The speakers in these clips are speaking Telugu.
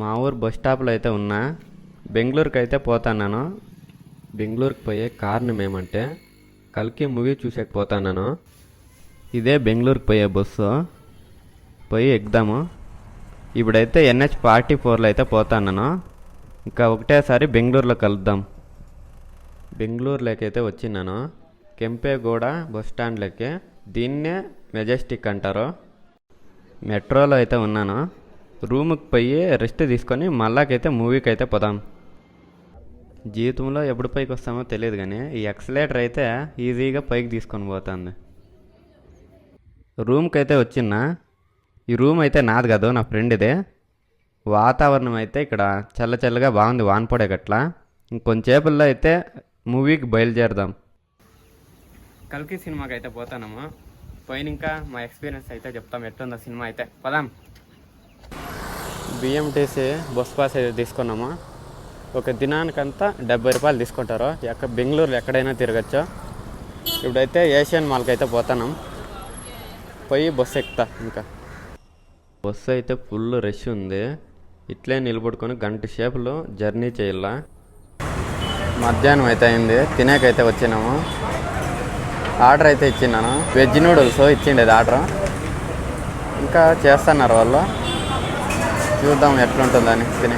మా ఊరు బస్ స్టాప్లో అయితే ఉన్నా బెంగళూరుకి అయితే పోతాను బెంగళూరుకి పోయే కారణం ఏమంటే కల్కి మూవీ చూసేకపోతాను ఇదే బెంగళూరుకి పోయే బస్సు. పోయి ఎగ్దాము ఇప్పుడైతే ఎన్హెచ్ ఫార్టీ ఫోర్లో అయితే పోతాను ఇంకా ఒకటేసారి బెంగళూరులో కలుద్దాం. బెంగళూరులోకి అయితే వచ్చినాను కెంపేగూడ బస్ స్టాండ్లోకి. దీన్నే మెజెస్టిక్ అంటారు. మెట్రోలో అయితే ఉన్నాను. రూమ్కి పోయి రెస్ట్ తీసుకొని మళ్ళాకైతే మూవీకి అయితే పోదాం. జీవితంలో ఎప్పుడు పైకి వస్తామో తెలియదు కానీ ఈ ఎక్సలేటర్ అయితే ఈజీగా పైకి తీసుకొని పోతుంది. రూమ్కి అయితే వచ్చిన ఈ రూమ్ అయితే నాది కాదు నా ఫ్రెండ్దే. వాతావరణం అయితే ఇక్కడ చల్ల చల్లగా బాగుంది వాన గట్లా. ఇంకొంచేపల్లో అయితే మూవీకి బయలుదేరదాం. కల్కి సినిమాకి అయితే పోతానమ్మా. పోయిన ఇంకా మా ఎక్స్పీరియన్స్ అయితే చెప్తాం ఎట్లుందో సినిమా అయితే. పదాం. బిఎంటీసీ బస్ పాస్ అయితే తీసుకున్నాము. ఒక దినానికంతా డెబ్బై రూపాయలు తీసుకుంటారు. ఎక్కడ బెంగళూరులో ఎక్కడైనా తిరగచ్చు. ఇప్పుడైతే ఏషియన్ మాల్కి అయితే పోతున్నాం పోయి బస్సు ఎక్కుతా ఇంకా. బస్సు అయితే ఫుల్ రష్ ఉంది. ఇట్లే నిలబడుకొని గంట సేపులో జర్నీ చేయాల. మధ్యాహ్నం అయితే అయింది. తినేకైతే వచ్చినాము. ఆర్డర్ అయితే ఇచ్చినాను వెజ్ నూడిల్స్ ఇచ్చిండేది ఆర్డర్. ఇంకా చేస్తున్నారు వాళ్ళు. చూద్దాం ఎట్లుంటుందని. తిని.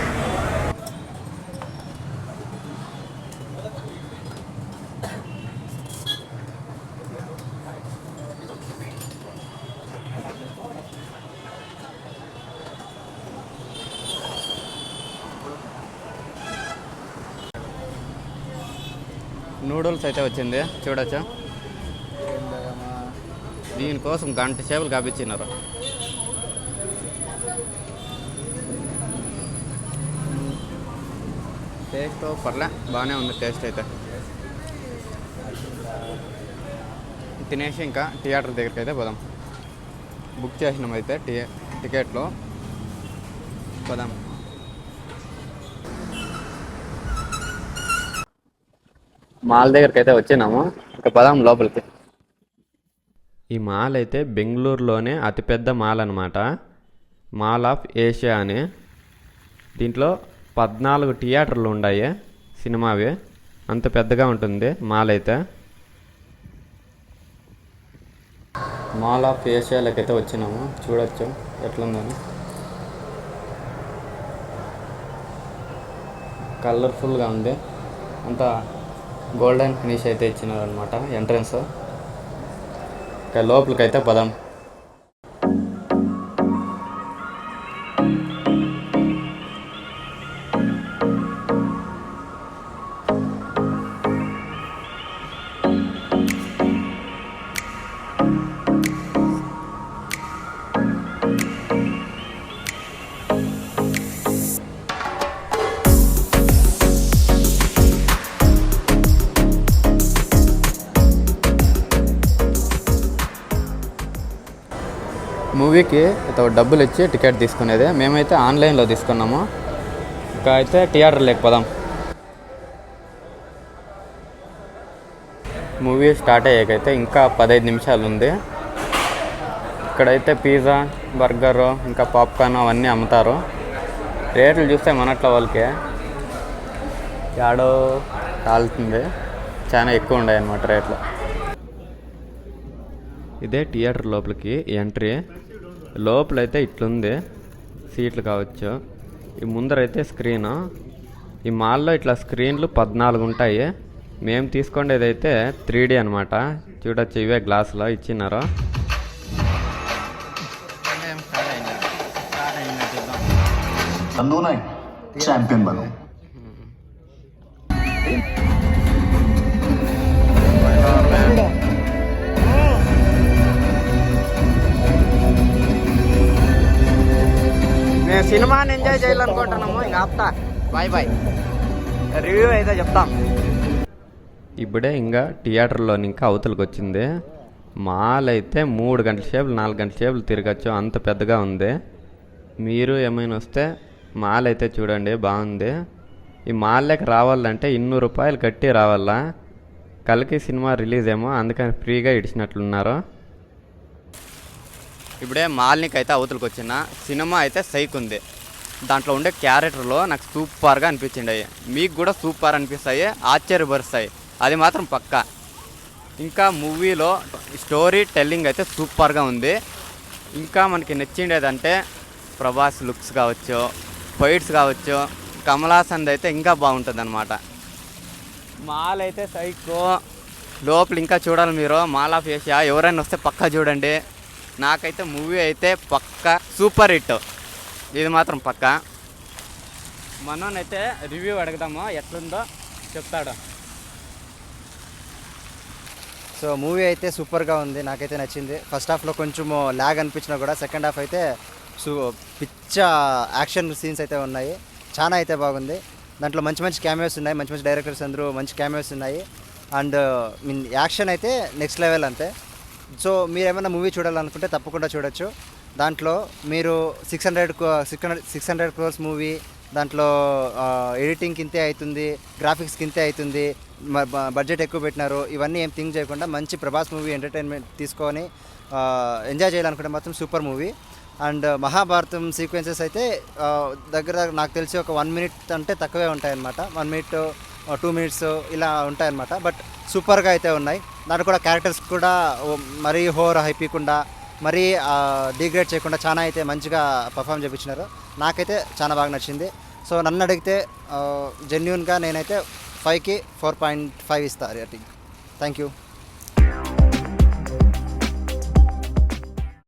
నూడిల్స్ అయితే వచ్చింది. చూడొచ్చు? దీనికోసం గంట సేపులు కాపించినారు టేస్ట్ పర్లే బాగానే ఉంది టేస్ట్ అయితే. తినేసి ఇంకా థియేటర్ దగ్గరికి అయితే పోదాం. బుక్ చేసినాం అయితే టి టికెట్లో. పోదాం. మాల్ దగ్గరికి అయితే వచ్చినాము. ఇక పదాం లోపలికి. ఈ మాల్ అయితే బెంగళూరులోనే అతిపెద్ద మాల్ అనమాట మాల్ ఆఫ్ ఏషియా అని. దీంట్లో పద్నాలుగు థియేటర్లు ఉన్నాయి సినిమావి. అంత పెద్దగా ఉంటుంది మాల్ అయితే మాల్ ఆఫ్ ఏషియాలోకి అయితే వచ్చినాము. చూడొచ్చు. ఎట్లుందని. కలర్ఫుల్గా ఉంది. అంతా గోల్డెన్ ఫినిష్ అయితే ఇచ్చినారు అనమాట ఎంట్రన్స్ లోపలికైతే లోపలికి అయితే పదాం. మూవీకి డబ్బులు ఇచ్చి టికెట్ తీసుకునేది. మేమైతే ఆన్లైన్లో తీసుకున్నాము. ఇంకా అయితే థియేటర్ లేకపోదాం మూవీ స్టార్ట్ అయ్యాకైతే ఇంకా పదహైదు నిమిషాలు ఉంది. ఇక్కడైతే పిజ్జా బర్గర్ ఇంకా పాప్కార్న్ అవన్నీ అమ్ముతారు. రేట్లు చూస్తే మనట్ల వాళ్ళకి. యాడో కాలుతుంది. చాలా ఎక్కువ ఉన్నాయి అన్నమాట రేట్లు. ఇదే థియేటర్ లోపలికి ఎంట్రీ. లోపలైతే ఇట్లుంది. సీట్లు కావచ్చు. ఈ ముందరైతే స్క్రీన్. ఈ మాల్లో ఇట్లా స్క్రీన్లు పద్నాలుగు ఉంటాయి మేము తీసుకునేది అయితే త్రీ డీ అనమాట చూడొచ్చు ఇవే గ్లాసులో ఇచ్చినారు. సినిమాని ఎంజాయ్ చేయాలనుకుంటున్నాము. ఇంకా ఆప్తా. Bye bye. రివ్యూ అయితే చెప్తాం. ఇప్పుడే ఇంకా థియేటర్లో ఇంకా అవతలకు వచ్చింది. మాల్ అయితే మూడు గంటల సేపులు నాలుగు గంటల సేపులు తిరగచ్చు. అంత పెద్దగా ఉంది. మీరు ఏమైనా వస్తే మాల్ అయితే చూడండి బాగుంది. ఈ మాల్లోకి రావాలంటే ఇన్నూరు రూపాయలు కట్టి రావాలా? కలికి సినిమా రిలీజ్ ఏమో అందుకని ఫ్రీగా ఇడిచినట్లున్నారు. ఇప్పుడే మాల్నికి అయితే అవతలకు వచ్చిన సినిమా అయితే సైక్ ఉంది. దాంట్లో ఉండే క్యారెక్టర్లో నాకు సూపర్గా అనిపించింది. మీకు కూడా సూపర్ అనిపిస్తాయి ఆశ్చర్యపరుస్తాయి. అది మాత్రం పక్కా. ఇంకా మూవీలో స్టోరీ టెల్లింగ్ అయితే సూపర్గా ఉంది. ఇంకా మనకి నచ్చిండేదంటే ప్రభాస్ లుక్స్ కావచ్చు ఫైట్స్ కావచ్చు కమలాసంద్ అయితే ఇంకా బాగుంటుంది అనమాట మాల్ అయితే సైకో. లోపల ఇంకా చూడాలి మీరు మాల్ ఆఫ్ ఏషియా. ఎవరైనా వస్తే పక్కా చూడండి. నాకైతే మూవీ అయితే పక్కా సూపర్ హిట్. ఇది మాత్రం పక్కా. అయితే రివ్యూ అడుగుదాము ఎట్లుందో చెప్తాడు. సో మూవీ అయితే సూపర్గా ఉంది నాకైతే నచ్చింది. ఫస్ట్ హాఫ్లో కొంచెము ల్యాగ్ అనిపించినా కూడా సెకండ్ హాఫ్ అయితే సూ పిచ్చ యాక్షన్ సీన్స్ అయితే ఉన్నాయి. చాలా అయితే బాగుంది. దాంట్లో మంచి మంచి క్యామియోస్ ఉన్నాయి మంచి మంచి డైరెక్టర్స్ అందరూ మంచి క్యామియోస్ ఉన్నాయి. అండ్ మీన్ యాక్షన్ అయితే నెక్స్ట్ లెవెల్ అంతే. సో మీరు ఏమైనా మూవీ చూడాలనుకుంటే తప్పకుండా చూడొచ్చు. దాంట్లో మీరు six hundred six hundred six hundred crores movie దాంట్లో ఎడిటింగ్ కింతే అవుతుంది గ్రాఫిక్స్ కింతే అవుతుంది బడ్జెట్ ఎక్కువ పెట్టినారు ఇవన్నీ ఏం థింక్ చేయకుండా మంచి ప్రభాస్ మూవీ ఎంటర్టైన్మెంట్ తీసుకొని ఎంజాయ్ చేయాలనుకుంటే మాత్రం super movie. And Mahabharatam sequences అయితే దగ్గర దగ్గర నాకు తెలిసి ఒక వన్ మినిట్ అంటే తక్కువే ఉంటాయన్నమాట. వన్ మినిట్ టూ మినిట్స్ ఇలా ఉంటాయన్నమాట. బట్ సూపర్గా అయితే ఉన్నాయి. దాంట్లో కూడా క్యారెక్టర్స్ కూడా మరీ హోర్ హైపీకుండా మరీ డిగ్రేడ్ చేయకుండా చాలా అయితే మంచిగా పర్ఫామ్ చేయించినారు నాకైతే చాలా బాగా నచ్చింది. సో నన్ను అడిగితే జెన్యున్గా నేనైతే ఫైవ్కి ఫోర్ పాయింట్ ఫైవ్ ఇస్తాను రేటింగ్. Thank you